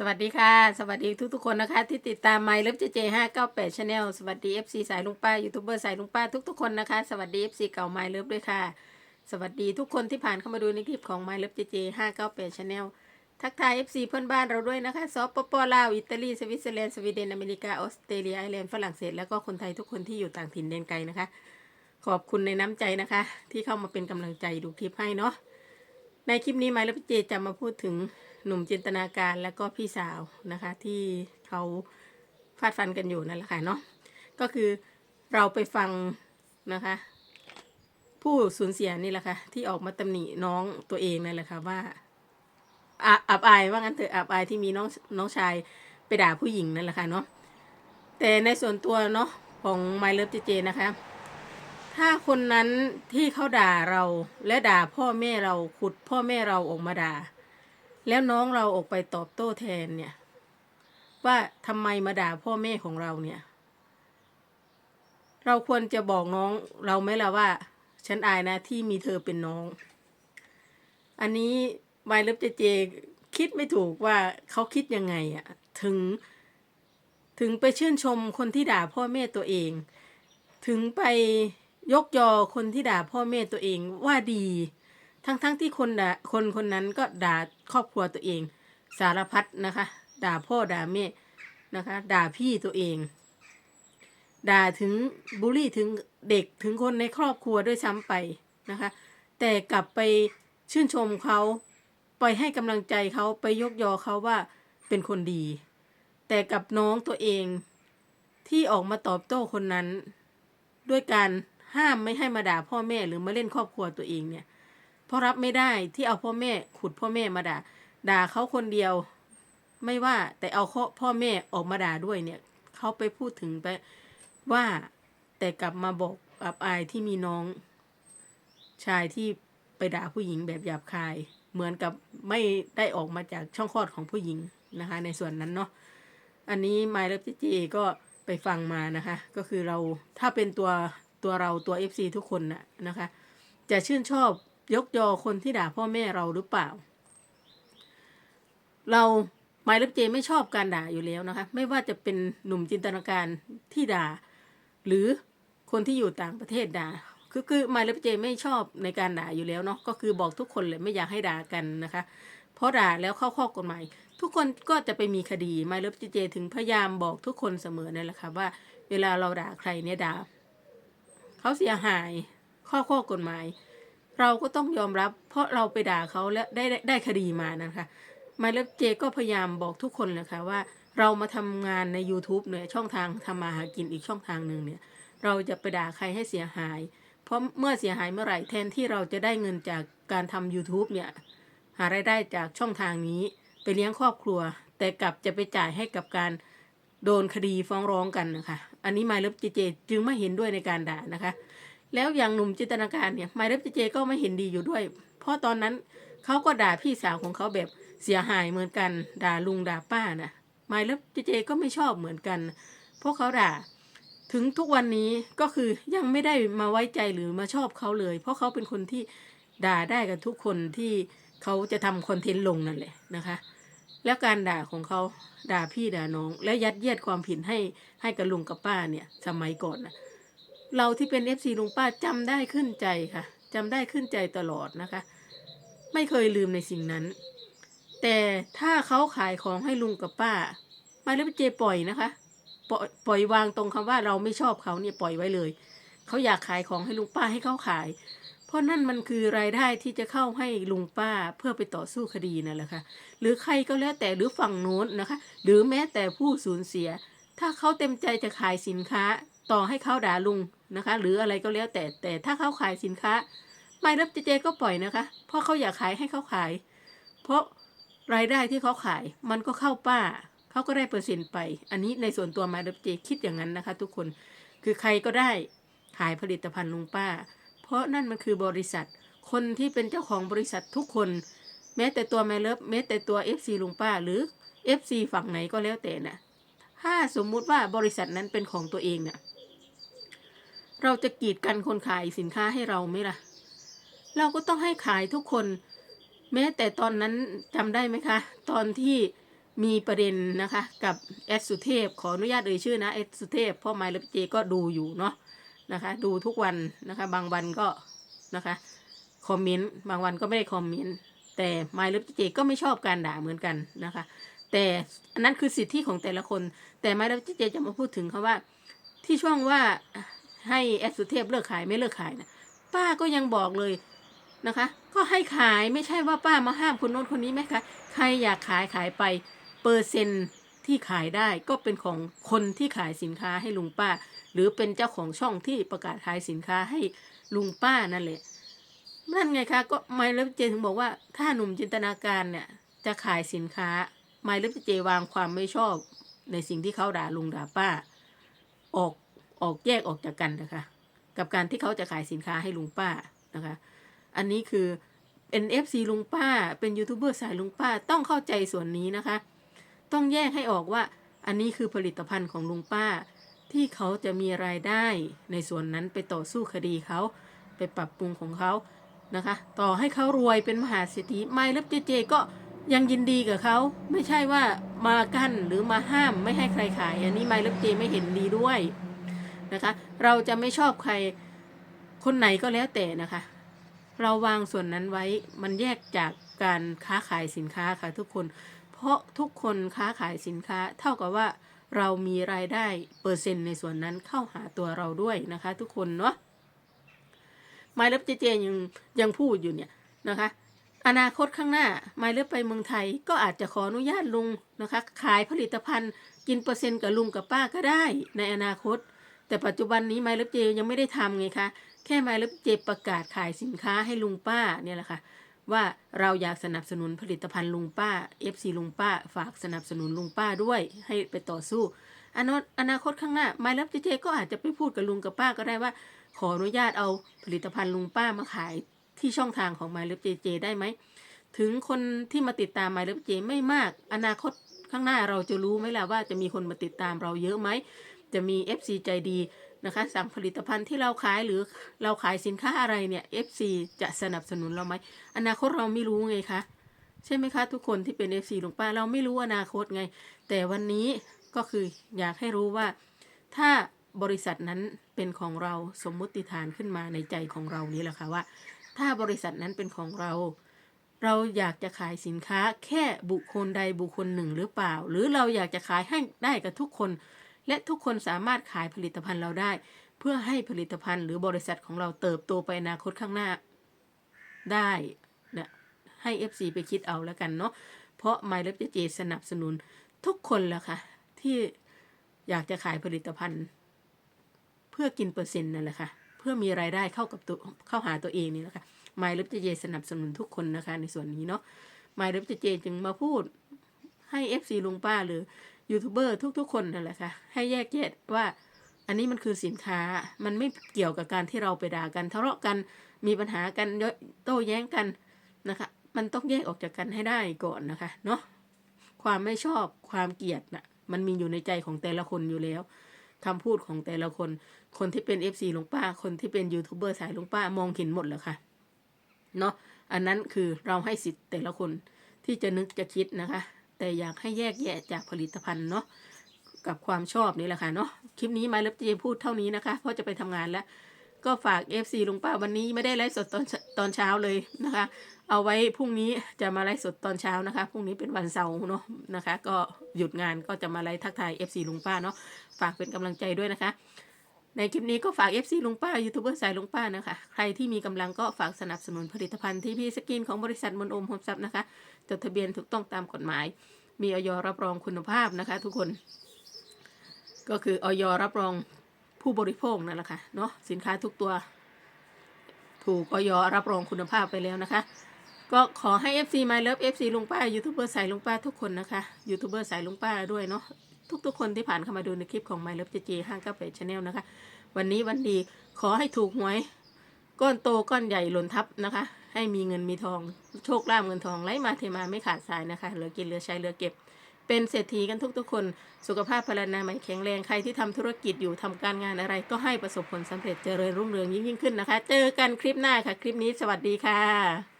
สวัสดีค่ะ สวัสดีทุกๆคนนะคะ ที่ติดตาม My Love JJ 598 Channel สวัสดี FC สายลุงป้ายูทูบเบอร์สายลุงป้าทุกๆคนนะคะ สวัสดี FC เก่า My Love ด้วยค่ะ สวัสดีทุกคนที่ผ่านเข้ามาดูในคลิปของ My Love JJ 598 Channel ทักทาย FC เพื่อนบ้านเราด้วยนะคะสปปลาวอิตาลีสวิตเซอร์แลนด์สวีเดนอเมริกาออสเตรเลียไอร์แลนด์ฝรั่งเศสแล้วก็คนไทยทุกคนที่อยู่ต่างถิ่นแดนไกลนะคะ ขอบคุณในน้ำใจนะคะ ที่เข้ามาเป็นกำลังใจดูคลิปให้เนาะในคลิปนี้ไมล์และพี่เจจะมาพูดถึง หนุ่มจินตนาการและก็พี่สาวนะคะ ที่เขาฟาดฟันกันอยู่นั่นแหละค่ะเนาะก็คือเราไปฟังนะคะ ผู้สูญเสียนี่แหละค่ะที่ออกมาตำหนิน้องตัวเองนั่นแหละค่ะว่าอับอายว่างั้นเถอะอับอายที่มีน้องน้องชายไปด่าผู้หญิงนั่นแหละค่ะเนาะแต่ในส่วนตัวเนาะของไมล์เลิฟเจเจนะคะ ถ้าคนนั้นที่เขาด่าเราและด่าพ่อแม่เราขุดพ่อแม่เราออกมาด่า แล้วน้องเราออกไปตอบโต้แทนเนี่ย ว่าทำไมมาด่าพ่อแม่ของเราเนี่ย เราควรจะบอกน้องเราไหมล่ะว่า ฉันอายนะที่มีเธอเป็นน้อง อันนี้ไมล์เลิฟเจเจคิดไม่ถูกว่าเขาคิดยังไงอะถึง ถึงไปชื่นชมคนที่ด่าพ่อแม่ตัวเอง ถึงไปยกยอคนที่ด่าพ่อแม่ตัวเองว่าดี ทั้งๆทที่คนด่าคนคนนั้นก็ด่าครอบครัวตัวเอง สารพัดนะคะ ด่าพ่อด่าแม่นะคะ ด่าพี่ตัวเอง ด่าถึงบูลลี่ถึงเด็กถึงคนในครอบครัวด้วยซ้ำไปนะคะ แต่กลับไปชื่นชมเขาไปให้กำลังใจเขาไปยกยอเขาว่าเป็นคนดี แต่กับน้องตัวเองที่ออกมาตอบโต้คนนั้น ด้วยการห้ามไม่ให้มาด่าพ่อแม่หรือมาเล่นครอบครัวตัวเองเนี่ย เพราะรับไม่ได้ที่เอาพ่อแม่ขุดพ่อแม่มาด่า ด่าเขาคนเดียว ไม่ว่าแต่เอาข้อพ่อแม่ออกมาด่าด้วยเนี่ยเขาไปพูดถึงไปว่าแต่กลับมาบอกอับอายที่มีน้อง ชายที่ไปด่าผู้หญิงแบบหยาบคาย เหมือนกับไม่ได้ออกมาจากช่องคลอดของผู้หญิงนะคะ ในส่วนนั้นเนาะอันนี้ไมล์เลิฟจีก็ไปฟังมานะคะ ก็คือเราถ้าเป็นตัวตัวเราตัว FC ทุกคนนะนะคะ จะชื่นชอบ ยกยอคนที่ด่าพ่อแม่เราหรือเปล่า เราไมล์เลิฟเจไม่ชอบการด่าอยู่แล้วนะคะ ไม่ว่าจะเป็นหนุ่มจินตนาการที่ด่า หรือคนที่อยู่ต่างประเทศด่า คือคือไมล์เลิฟเจไม่ชอบในการด่าอยู่แล้วเนาะก็คือบอกทุกคนเลยไม่อยากให้ด่ากันนะคะ เพราะด่าแล้วเข้าข้อกฎหมาย ทุกคนก็จะไปมีคดีไมล์เลิฟเจถึงพยายามบอกทุกคนเสมอนั่นแหละค่ะว่า เวลาเราด่าใครเนี่ยด่าเขาเสียหายข้อข้อกฎหมาย เราก็ต้องยอมรับ เพราะเราไปด่าเขาแล้วได้ได้ได้คดีมานะคะมาเลฟเจก็พยายามบอกทุกคนเลยค่ะว่าเรามาทำงานใน YouTube เนี่ยช่องทางทำมาหากินอีกช่องทางหนึ่งเนี่ย เราจะไปด่าใครให้เสียหาย เพราะเมื่อเสียหายเมื่อไหร่แทนที่เราจะได้เงินจากการทำ YouTube เนี่ย หารายได้จากช่องทางนี้ ไปเลี้ยงครอบครัว แต่กลับจะไปจ่ายให้กับการโดนคดีฟ้องร้องกันนะคะ อันนี้ไมล์เลิฟเจเจจึงไม่เห็นด้วยในการด่านะคะ แล้วอย่างหนุ่มจินตนาการเนี่ยไมล์เลิฟเจเจก็ไม่เห็นดีอยู่ด้วย เพราะตอนนั้นเขาก็ด่าพี่สาวของเขาแบบเสียหายเหมือนกัน ด่าลุงด่าป้านะไมล์เลิฟเจเจก็ไม่ชอบเหมือนกัน เพราะเขาด่า ถึงทุกวันนี้ก็คือยังไม่ได้มาไว้ใจหรือมาชอบเขาเลย เพราะเขาเป็นคนที่ด่าได้กับทุกคนที่เขาจะทำคอนเทนต์ลงนั่นแหละนะคะ แล้วการด่าของเขาด่าพี่ด่าน้อง และยัดเยียดความผิดให้ให้กับลุงกับป้าเนี่ย สมัยก่อนนะ เราที่เป็นเอฟซีลุงป้าจำได้ขึ้นใจค่ะจำได้ขึ้นใจตลอดนะคะ ไม่เคยลืมในสิ่งนั้น แต่ถ้าเขาขายของให้ลุงกับป้ามาแล้วเจปล่อยนะคะปล่อยปล่อยวางตรงคำว่าเราไม่ชอบเขาเนี่ยปล่อยไว้เลย เขาอยากขายของให้ลุงป้าให้เขาขาย เพราะนั่นมันคือรายได้ที่จะเข้าให้ลุงป้าเพื่อไปต่อสู้คดีนั่นแหละค่ะ หรือใครก็แล้วแต่หรือฝั่งโน้นนะคะ หรือแม้แต่ผู้สูญเสีย ถ้าเขาเต็มใจจะขายสินค้า ต่อให้เขาด่าลุง นะคะ หรืออะไรก็แล้วแต่แต่ถ้าเขาขายสินค้า ไม่รับเจเจก็ปล่อยนะคะ เพราะเขาอยากขายให้เขาขาย เพราะรายได้ที่เขาขายมันก็เข้าป้าเขาก็ได้เปอร์เซ็นต์ไป อันนี้ในส่วนตัวมาดับเจคิดอย่างนั้นนะคะ ทุกคนคือใครก็ได้ขายผลิตภัณฑ์ลุงป้า เพราะนั่นมันคือบริษัท คนที่เป็นเจ้าของบริษัททุกคน แม้แต่ตัวแม่เลิฟแม้แต่ตัว FC ลุงป้าหรือ FC ฝั่งไหนก็แล้วแต่นะถ้าสมมุติว่าบริษัทนั้นเป็นของตัวเองเนี่ย เราจะกีดกันคนขายสินค้าให้เราไหมล่ะ เราก็ต้องให้ขายทุกคน แม้แต่ตอนนั้นจำได้ไหมคะ ตอนที่มีประเด็นนะคะ กับแอดสุเทพ ขออนุญาตเอ่ยชื่อนะแอดสุเทพพ่อไมล์เลฟเจก็ดูอยู่เนาะนะคะ ดูทุกวันนะคะ บางวันก็นะคะคอมเมนต์บางวันก็ไม่ได้คอมเมนต์แต่ไมล์เลฟเจก็ไม่ชอบการด่าเหมือนกันนะคะ แต่อันนั้นคือสิทธิของแต่ละคน แต่ไมล์เลฟเจจะมาพูดถึงคาว่า ที่ช่วงว่า ให้แอดสุเทพเลิกขายไม่เลิกขายนะป้าก็ยังบอกเลยนะคะ ก็ให้ขายไม่ใช่ว่าป้ามาห้ามคนโน้นคนนี้ไหมคะใครอยากขายขายไป เปอร์เซ็นต์ที่ขายได้ก็เป็นของคนที่ขายสินค้าให้ลุงป้า หรือเป็นเจ้าของช่องที่ประกาศขายสินค้าให้ลุงป้านั่นแหละนั่นไงคะก็ไมล์เลฟเจถึงบอกว่าถ้าหนุ่มจินตนาการเนี่ยจะขายสินค้าไมล์เลฟเจวางความไม่ชอบในสิ่งที่เขาด่าลุงด่าป้า ออก ออกแยกออกจากกันนะคะ กับการที่เขาจะขายสินค้าให้ลุงป้านะคะ อันนี้คือเป็น FC ลุงป้า เป็นยูทูบเบอร์สายลุงป้าต้องเข้าใจส่วนนี้นะคะ ต้องแยกให้ออกว่าอันนี้คือผลิตภัณฑ์ของลุงป้า ที่เขาจะมีรายได้ในส่วนนั้นไปต่อสู้คดีเขาไปปรับปรุงของเขานะคะ ต่อให้เขารวยเป็นมหาเศรษฐีไม่แล้วเจเจก็ยังยินดีกับเขาไม่ใช่ว่ามากั้นหรือมาห้ามไม่ให้ใครขาย อันนี้ไม่แล้วเจไม่เห็นดีด้วย นะคะ เราจะไม่ชอบใครคนไหนก็แล้วแต่นะคะ เราวางส่วนนั้นไว้มันแยกจากการค้าขายสินค้าค่ะทุกคน เพราะทุกคนค้าขายสินค้า เท่ากับว่าเรามีรายได้เปอร์เซ็นต์ในส่วนนั้นเข้าหาตัวเราด้วยนะคะ ทุกคนเนาะไมล์เล็บเจเจยังยังพูดอยู่เนี่ยนะคะอนาคตข้างหน้าไมล์เล็บไปเมืองไทยก็อาจจะขออนุญาตลุงนะคะ ขายผลิตภัณฑ์กินเปอร์เซ็นต์กับลุงกับป้าก็ได้ในอนาคต แต่ปัจจุบันนี้ไมล์เล็บเจยังไม่ได้ทำไงคะ แค่ไมล์เล็บเจประกาศขายสินค้าให้ลุงป้าเนี่ยแหละค่ะ ว่าเราอยากสนับสนุนผลิตภัณฑ์ลุงป้า FC ลุงป้า ฝากสนับสนุนลุงป้าด้วยให้ไปต่อสู้อนาอนาคตข้างหน้าไมล์เล็บเจก็อาจจะไปพูดกับลุงกับป้าก็ได้ว่า ขออนุญาตเอาผลิตภัณฑ์ลุงป้ามาขายที่ช่องทางของไมล์เล็บเจได้ไหมถึงคนที่มาติดตามไมล์เล็บเจไม่มาก อนาคตข้างหน้าเราจะรู้ไหมล่ะว่าจะมีคนมาติดตามเราเยอะไหม จะมี FC ใจดีนะคะสั่งผลิตภัณฑ์ที่เราขายหรือเราขายสินค้าอะไรเนี่ย FC จะสนับสนุนเราไหมอนาคตเราไม่รู้ไงคะใช่ไหมคะทุกคนที่เป็น FC หลวงป้าเราไม่รู้อนาคตไง แต่วันนี้ก็คืออยากให้รู้ว่า ถ้าบริษัทนั้นเป็นของเราสมมุติฐานขึ้นมาในใจของเรานี้แหละค่ะว่า ถ้าบริษัทนั้นเป็นของเรา เราอยากจะขายสินค้าแค่บุคคลใดบุคคลหนึ่งหรือเปล่า หรือเราอยากจะขายให้ได้กับทุกคน และทุกคนสามารถขายผลิตภัณฑ์เราได้ เพื่อให้ผลิตภัณฑ์หรือบริษัทของเราเติบโตไปอนาคตข้างหน้า ได้นะให้ FC ไปคิดเอาแล้วกันเนาะเพราะ My l e f j สนับสนุนทุกคนแหละค่ะ ที่อยากจะขายผลิตภัณฑ์ เพื่อกินเปอร์เซ็นต์นั่นแหละค่ะ เพื่อมีรายได้เข้ากับตัวเข้าหาตัวเองนี่แหละค่ะ My l e f j สนับสนุนทุกคนนะคะ ในส่วนนี้เนาะ My l e f j จึงมาพูดให้ FC ลุงป้าหรือ ยูทูบเบอร์ทุกๆ คนนั่นแหละค่ะ ให้แยกแยะว่า อันนี้มันคือสินค้ามันไม่เกี่ยวกับการที่เราไปด่ากันทะเลาะกันมีปัญหากันโต้แย้งกันนะคะมันต้องแยกออกจากกันให้ได้ก่อนนะคะเนาะความไม่ชอบความเกลียดน่ะมันมีอยู่ในใจของแต่ละคนอยู่แล้วคำพูดของแต่ละคน คนที่เป็น FC หลวงป้า คนที่เป็นยูทูบเบอร์สายหลวงป้ามองเห็นหมดแล้วค่ะเนาะอันนั้นคือเราให้สิทธิ์แต่ละคนที่จะนึกจะคิดนะคะ แต่อยากให้แยกแยะจากผลิตภัณฑ์เนาะกับความชอบนี่แหละค่ะเนาะคลิปนี้มาเล็บเจพูดเท่านี้นะคะ เพราะจะไปทำงานแล้ว ก็ฝาก FC ลุงป้าวันนี้ไม่ได้ไลฟ์สดตอนตอนเช้าเลยนะคะ เอาไว้พรุ่งนี้จะมาไลฟ์สดตอนเช้านะคะพรุ่งนี้เป็นวันเสาร์เนาะนะคะ ก็หยุดงานก็จะมาไลฟ์ทักทาย FC ลุงป้าเนาะฝากเป็นกำลังใจด้วยนะคะ ในคลิปนี้ก็ฝาก FC ลุงป้ายูทูบเบอร์สายลุงป้านะคะ ใครที่มีกำลังก็ฝากสนับสนุนผลิตภัณฑ์ที่พี่สกินของบริษัทมนโอมโฮมซับนะคะจดทะเบียนถูกต้องตามกฎหมาย มีออยรับรองคุณภาพนะคะ ทุกคน ก็คือออยรับรองผู้บริโภคนั่นแหละค่ะเนาะสินค้าทุกตัว ถูกออยรับรองคุณภาพไปแล้วนะคะ ก็ขอให้ FC My Love FC ลุงป้ายูทูบเบอร์สายลุงป้าทุกคนนะคะยูทูบเบอร์สายลุงป้าด้วยเนาะ ทุกๆ คนที่ผ่านเข้ามาดูในคลิปของ My Love JJ ห้างก้าเป็ดชาแนลนะคะ วันนี้วันดีขอให้ถูกหวย ก้อนโตก้อนใหญ่หล่นทับนะคะ ให้มีเงินมีทองโชคลาภเงินทองไหลมาเทมาไม่ขาดสายนะคะ เหลือกินเหลือใช้เหลือเก็บ เป็นเศรษฐีกันทุกๆ คน สุขภาพพลานามัยแข็งแรงใครที่ทำธุรกิจอยู่ทำการงานอะไร ก็ให้ประสบผลสำเร็จเจริญรุ่งเรืองยิ่งยิ่งขึ้นนะคะ เจอกันคลิปหน้าค่ะ คลิปนี้สวัสดีค่ะ